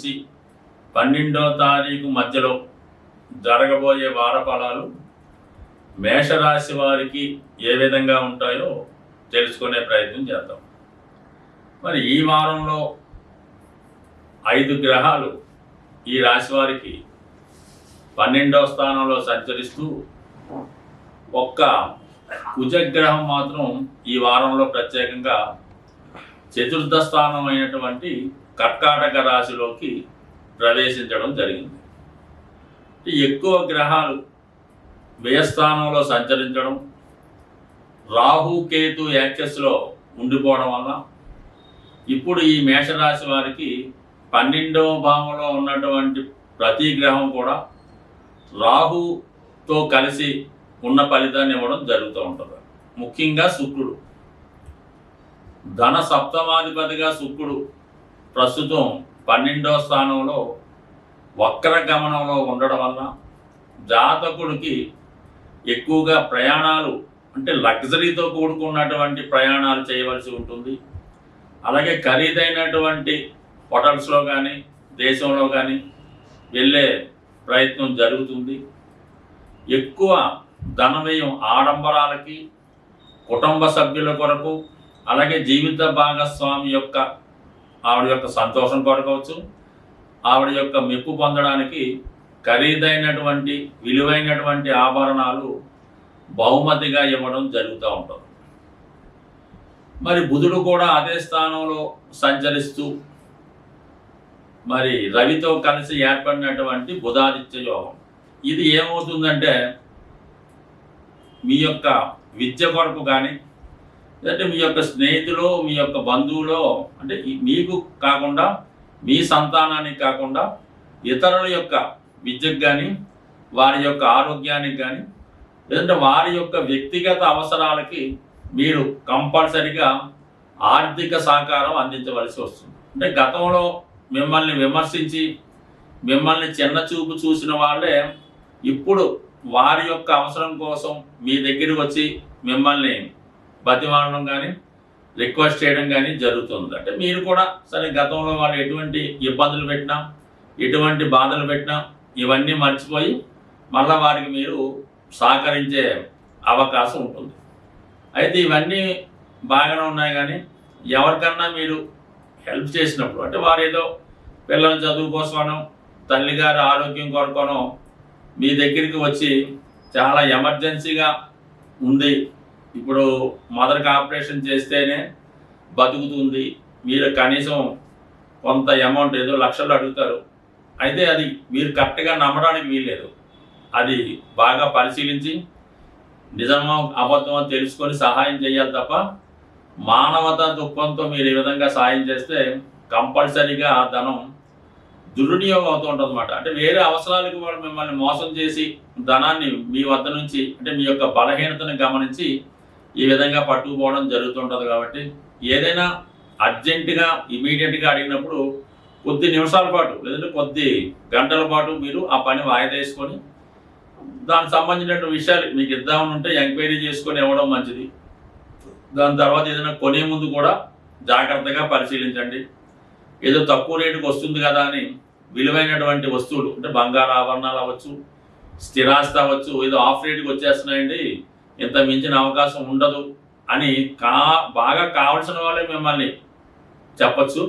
నుంచి పన్నెండో తారీఖు మధ్యలో జరగబోయే వార ఫలాలు మేషరాశి వారికి ఏ విధంగా ఉంటాయో తెలుసుకునే ప్రయత్నం చేద్దాం. మరి ఈ వారంలో ఐదు గ్రహాలు ఈ రాశి వారికి పన్నెండవ స్థానంలో సంచరిస్తూ ఒక్క కుజగ్రహం మాత్రం ఈ వారంలో ప్రత్యేకంగా చతుర్థ స్థానం అయినటువంటి కర్కాటక రాశిలోకి ప్రవేశించడం జరిగింది. ఎక్కువ గ్రహాలు వ్యయస్థానంలో సంచరించడం రాహు కేతు యాక్సెస్లో ఉండిపోవడం వల్ల ఇప్పుడు ఈ మేషరాశి వారికి పన్నెండవ భావంలో ఉన్నటువంటి ప్రతి గ్రహం కూడా రాహుతో కలిసి ఉన్న ఫలితాన్ని ఇవ్వడం జరుగుతూ ఉంటుంది. ముఖ్యంగా శుక్రుడు. ధన సప్తమాధిపతిగా శుక్రుడు ప్రస్తుతం పన్నెండో స్థానంలో వక్ర గమనంలో ఉండడం వల్ల జాతకుడికి ఎక్కువగా ప్రయాణాలు అంటే లగ్జరీతో కూడుకున్నటువంటి ప్రయాణాలు చేయవలసి ఉంటుంది. అలాగే ఖరీదైనటువంటి హోటల్స్లో కానీ దేశంలో కానీ వెళ్ళే ప్రయత్నం జరుగుతుంది. ఎక్కువ ధన వ్యయం ఆడంబరాలకి కుటుంబ సభ్యుల కొరకు అలాగే జీవిత భాగస్వామి యొక్క ఆవిడ యొక్క సంతోషం కొరకవచ్చు ఆవిడ యొక్క మెప్పు పొందడానికి ఖరీదైనటువంటి విలువైనటువంటి ఆభరణాలు బహుమతిగా ఇవ్వడం జరుగుతూ ఉంటుంది. మరి బుధుడు కూడా అదే స్థానంలో సంచరిస్తూ మరి రవితో కలిసి ఏర్పడినటువంటి బుధాదిత్య యోగం. ఇది ఏమవుతుందంటే మీ యొక్క విద్య కొరకు కానీ లేదంటే మీ యొక్క స్నేహితులు మీ యొక్క బంధువులో అంటే మీకు కాకుండా మీ సంతానానికి కాకుండా ఇతరుల యొక్క విద్యకు కానీ వారి యొక్క ఆరోగ్యానికి కానీ లేదంటే వారి యొక్క వ్యక్తిగత అవసరాలకి మీరు కంపల్సరిగా ఆర్థిక సహకారం అందించవలసి వస్తుంది. అంటే గతంలో మిమ్మల్ని విమర్శించి మిమ్మల్ని చిన్న చూపు చూసిన వాళ్ళే ఇప్పుడు వారి యొక్క అవసరం కోసం మీ దగ్గరికి వచ్చి మిమ్మల్ని బతిమాలడం కానీ రిక్వెస్ట్ చేయడం కానీ జరుగుతుంది. అంటే మీరు కూడా సరే గతంలో వాళ్ళు ఎటువంటి ఇబ్బందులు పెట్టినా ఎటువంటి బాధలు పెట్టినా ఇవన్నీ మర్చిపోయి మళ్ళీ వారికి మీరు సహకరించే అవకాశం ఉంటుంది. అయితే ఇవన్నీ బాగానే ఉన్నాయి కానీ ఎవరికన్నా మీరు హెల్ప్ చేసినప్పుడు అంటే వారు ఏదో పిల్లల చదువు కోసమనో తల్లిగారి ఆరోగ్యం కొరకనో మీ దగ్గరికి వచ్చి చాలా ఎమర్జెన్సీగా ఉంది ఇప్పుడు మదర్కి ఆపరేషన్ చేస్తేనే బతుకుతుంది. మీరు కనీసం కొంత అమౌంట్ ఏదో లక్షలు అడుగుతారు. అయితే అది మీరు కరెక్ట్గా నమ్మడానికి వీల్లేదు. అది బాగా పరిశీలించి నిజమో అబద్ధమో తెలుసుకొని సహాయం చేయాలి తప్ప మానవత దుఃఖంతో మీరు ఈ విధంగా సహాయం చేస్తే కంపల్సరీగా ఆ ధనం దుర్వినియోగం అవుతూ ఉంటుంది అనమాట అంటే వేరే అవసరాలకు వాళ్ళు మిమ్మల్ని మోసం చేసి ధనాన్ని మీ వద్ద నుంచి అంటే మీ యొక్క బలహీనతను గమనించి ఈ విధంగా పట్టుకుపోవడం జరుగుతుంటుంది కాబట్టి ఏదైనా అర్జెంటుగా ఇమీడియట్గా అడిగినప్పుడు కొద్ది నిమిషాల పాటు లేదంటే కొద్ది గంటల పాటు మీరు ఆ పని వాయిదా వేసుకొని దానికి సంబంధించిన విషయాలు మీకు ఇద్దామని ఉంటే ఎంక్వైరీ చేసుకొని ఇవ్వడం మంచిది. దాని తర్వాత ఏదైనా కొనే ముందు కూడా జాగ్రత్తగా పరిశీలించండి. ఏదో తక్కువ రేటుకి వస్తుంది కదా అని విలువైనటువంటి వస్తువులు అంటే బంగారు ఆభరణాలు అవ్వచ్చు స్థిరాస్తి అవ్వచ్చు ఏదో ఆఫ్ రేటుకి వచ్చేస్తున్నాయండి. ఇంత మించిన అవకాశం ఉండదు అని కా బాగా కావలసిన వాళ్ళే మిమ్మల్ని చెప్పచ్చు.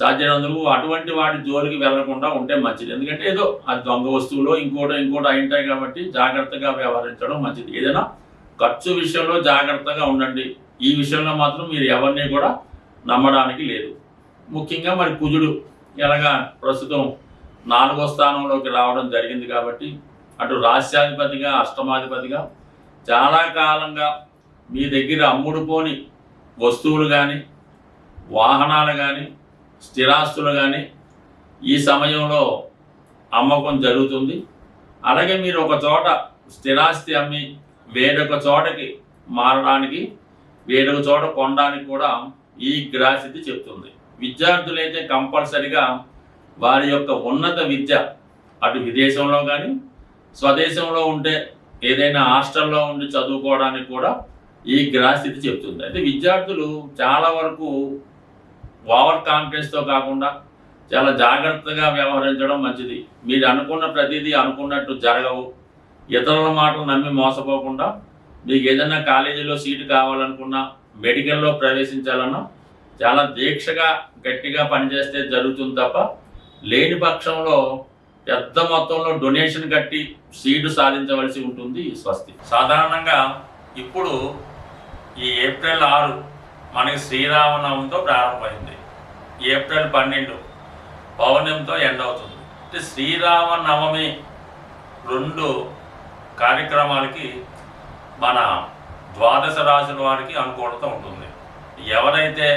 సాధ్యమైనందుకు అటువంటి వాటి జోలికి వెళ్ళకుండా ఉంటే మంచిది. ఎందుకంటే ఏదో అది దొంగ వస్తువులో ఇంకోటో ఇంకోటో అయి ఉంటాయి కాబట్టి జాగ్రత్తగా వ్యవహరించడం మంచిది. ఏదైనా ఖర్చు విషయంలో జాగ్రత్తగా ఉండండి. ఈ విషయంలో మాత్రం మీరు ఎవరిని కూడా నమ్మడానికి లేదు. ముఖ్యంగా మరి కుజుడు ఎలాగా ప్రస్తుతం నాలుగో స్థానంలోకి రావడం జరిగింది కాబట్టి అటు రాష్ట్రాధిపతిగా అష్టమాధిపతిగా చాలా కాలంగా మీ దగ్గర అమ్ముడుపోని వస్తువులు కానీ వాహనాలు కానీ స్థిరాస్తులు కానీ ఈ సమయంలో అమ్మకం జరుగుతుంది. అలాగే మీరు ఒక చోట స్థిరాస్తి అమ్మి వేరొక చోటకి మారడానికి వేరొక చోట కొనడానికి కూడా ఈ గ్రాసిటీ చెప్తుంది. విద్యార్థులైతే కంపల్సరిగా వారి యొక్క ఉన్నత విద్య అటు విదేశంలో కానీ స్వదేశంలో ఉంటే ఏదైనా హాస్టల్లో ఉండి చదువుకోవడానికి కూడా ఈ గ్రహస్థితి చెప్తుంది. అయితే విద్యార్థులు చాలా వరకు ఓవర్ కాన్ఫిడెన్స్తో కాకుండా చాలా జాగ్రత్తగా వ్యవహరించడం మంచిది. మీరు అనుకున్న ప్రతిదీ అనుకున్నట్టు జరగవు. ఇతరుల మాటలు నమ్మి మోసపోకుండా మీకు ఏదైనా కాలేజీలో సీటు కావాలనుకున్నా మెడికల్లో ప్రవేశించాలన్నా చాలా దీక్షగా గట్టిగా పనిచేస్తే జరుగుతుంది తప్ప లేని పక్షంలో పెద్ద మొత్తంలో డొనేషన్ కట్టి సీటు సాధించవలసి ఉంటుంది స్వస్తి. సాధారణంగా ఇప్పుడు ఈ ఏప్రిల్ ఆరు మనకి శ్రీరామనవమితో ప్రారంభమైంది. ఏప్రిల్ పన్నెండు పౌర్ణమితో ఎండ్ అవుతుంది. అంటే శ్రీరామనవమి రెండు కార్యక్రమాలకి మన ద్వాదశ రాశుల వారికి అనుకూలత ఉంటుంది. ఎవరైతే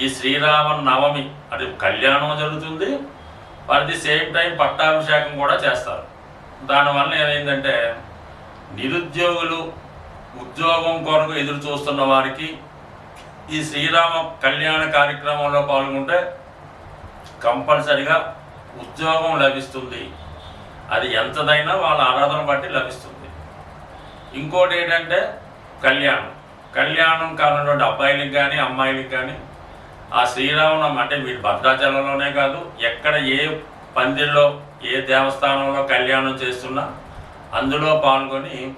ఈ శ్రీరామ నవమి అది కళ్యాణం జరుగుతుంది అట్ ది సేమ్ టైం పట్టాభిషేకం కూడా చేస్తారు. దానివల్ల ఏమైందంటే నిరుద్యోగులు ఉద్యోగం కొరకు ఎదురు చూస్తున్న వారికి ఈ శ్రీరామ కళ్యాణ కార్యక్రమంలో పాల్గొంటే కంపల్సరిగా ఉద్యోగం లభిస్తుంది. అది ఎంతదైనా వాళ్ళ ఆరాధన బట్టి లభిస్తుంది. ఇంకోటి ఏంటంటే కళ్యాణం. కళ్యాణం కానటువంటి అబ్బాయిలకు కానీ అమ్మాయిలకు కానీ ఆ శ్రీరామనవమి అంటే మీరు భద్రాచలంలోనే కాదు ఎక్కడ ఏ పందిరిలో ఏ దేవస్థానంలో కళ్యాణం చేస్తున్నా అందులో పాల్గొని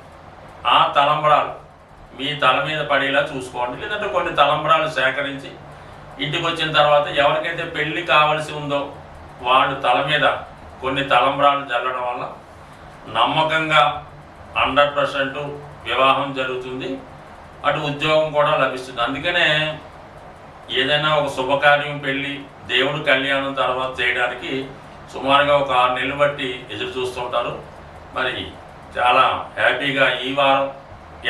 ఆ తలంబరాలు మీ తల మీద పడేలా చూసుకోండి. లేదంటే కొన్ని తలంబరాలు సేకరించి ఇంటికి వచ్చిన తర్వాత ఎవరికైతే పెళ్ళి కావలసి ఉందో వాళ్ళు తల మీద కొన్ని తలంబరాలు చల్లడం వల్ల నమ్మకంగా హండ్రెడ్ పర్సెంట్ వివాహం జరుగుతుంది. అటు ఉద్యోగం కూడా లభిస్తుంది. అందుకనే ఏదైనా ఒక శుభకార్యం పెళ్ళి దేవుడు కళ్యాణం తర్వాత చేయడానికి సుమారుగా ఒక ఆరు నెలలు బట్టి ఎదురు చూస్తుంటారు మరి చాలా హ్యాపీగా ఈ వారం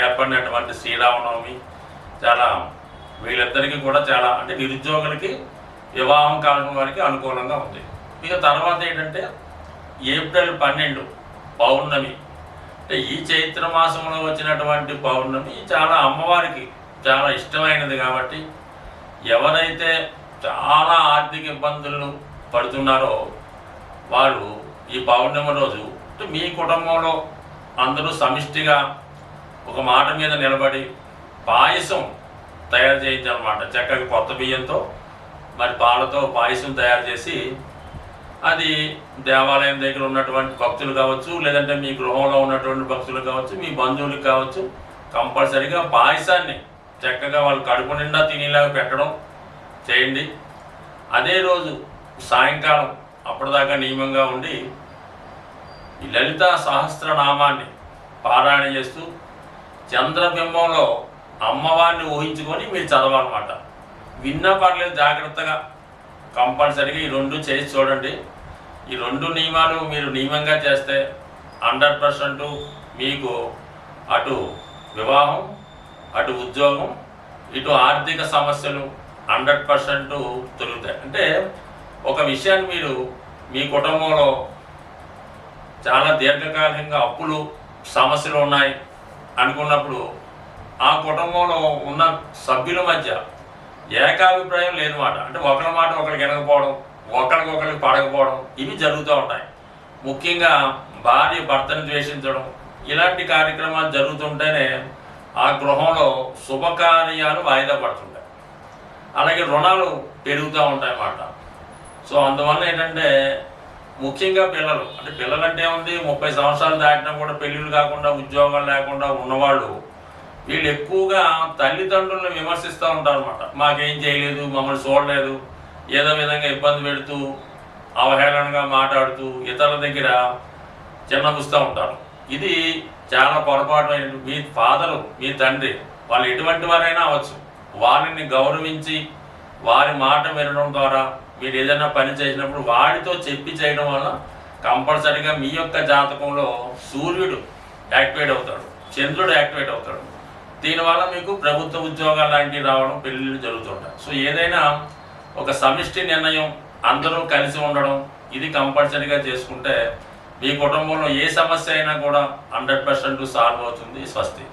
ఏర్పడినటువంటి శ్రీరామనవమి చాలా వీళ్ళిద్దరికీ కూడా చాలా అంటే నిరుద్యోగులకి వివాహం కాలం వారికి అనుకూలంగా ఉంది. ఇక తర్వాత ఏంటంటే ఏప్రిల్ పన్నెండు పౌర్ణమి. అంటే ఈ చైత్ర మాసంలో వచ్చినటువంటి పౌర్ణమి చాలా అమ్మవారికి చాలా ఇష్టమైనది కాబట్టి ఎవరైతే చాలా ఆర్థిక ఇబ్బందులను పడుతున్నారో వారు ఈ పౌర్ణమి రోజు మీ కుటుంబంలో అందరూ సమిష్టిగా ఒక మాట మీద నిలబడి పాయసం తయారు చేయించాలన్నమాట చక్కగా కొత్త బియ్యంతో మరి పాలతో పాయసం తయారు చేసి అది దేవాలయం దగ్గర ఉన్నటువంటి భక్తులు కావచ్చు లేదంటే మీ గృహంలో ఉన్నటువంటి భక్తులు కావచ్చు మీ బంధువులకు కావచ్చు కంపల్సరీగా పాయసాన్ని చక్కగా వాళ్ళు కడుపు నిండా తినేలాగా పెట్టడం చేయండి. అదే రోజు సాయంకాలం అప్పటిదాకా నియమంగా ఉండి ఈ లలిత సహస్రనామాన్ని పారాయణ చేస్తూ చంద్రబింబంలో అమ్మవారిని ఊహించుకొని మీరు చదవాలన్నమాట. విన్న పర్లేదు జాగ్రత్తగా. కంపల్సరీగా ఈ రెండు చేసి చూడండి. ఈ రెండు నియమాలు మీరు నియమంగా చేస్తే హండ్రెడ్ పర్సెంట్ మీకు అటు వివాహం అటు ఉద్యోగం ఇటు ఆర్థిక సమస్యలు హండ్రెడ్ పర్సెంట్ తొలుగుతాయి. అంటే ఒక విషయాన్ని మీరు మీ కుటుంబంలో చాలా దీర్ఘకాలికంగా అప్పులు సమస్యలు ఉన్నాయి అనుకున్నప్పుడు ఆ కుటుంబంలో ఉన్న సభ్యుల మధ్య ఏకాభిప్రాయం లేదన్నమాట అంటే ఒకరి మాట ఒకరికి వినకపోవడం ఒకరికి ఒకరికి పడకపోవడం ఇవి జరుగుతూ ఉంటాయి. ముఖ్యంగా భార్య భర్తను ద్వేషించడం ఇలాంటి కార్యక్రమాలు జరుగుతుంటేనే ఆ గృహంలో శుభకార్యాలు వాయిదా పడుతుంటాయి. అలాగే రుణాలు పెరుగుతూ ఉంటాయి అన్నమాట సో అందువల్ల ఏంటంటే ముఖ్యంగా పిల్లలు అంటే పిల్లలంటే ఉంది ముప్పై సంవత్సరాలు దాటినా కూడా పెళ్ళిళ్ళు కాకుండా ఉద్యోగాలు లేకుండా ఉన్నవాళ్ళు వీళ్ళు ఎక్కువగా తల్లిదండ్రులను విమర్శిస్తూ ఉంటారు అనమాట మాకేం చేయలేదు మమ్మల్ని చూడలేదు ఏదో విధంగా ఇబ్బంది పెడుతూ అవహేళనగా మాట్లాడుతూ ఇతరుల దగ్గర చిన్నపుస్తూ ఉంటారు. ఇది చాలా పొరపాటు అయినట్టు మీ ఫాదరు మీ తండ్రి వాళ్ళు ఎటువంటి వారైనా అవ్వచ్చు. వారిని గౌరవించి వారి మాట వినడం ద్వారా మీరు ఏదైనా పని చేసినప్పుడు వాడితో చెప్పి చేయడం వల్ల కంపల్సరీగా మీ యొక్క జాతకంలో సూర్యుడు యాక్టివేట్ అవుతాడు చంద్రుడు యాక్టివేట్ అవుతాడు. దీనివల్ల మీకు ప్రభుత్వ ఉద్యోగాలు లాంటివి రావడం పెళ్ళిళ్ళు జరుగుతుంటాయి. సో ఏదైనా ఒక సమిష్టి నిర్ణయం అందరూ కలిసి ఉండడం ఇది కంపల్సరీగా చేసుకుంటే మీ కుటుంబంలో ఏ సమస్య అయినా కూడా హండ్రెడ్ పర్సెంట్ సాల్వ్ అవుతుంది స్వస్తి.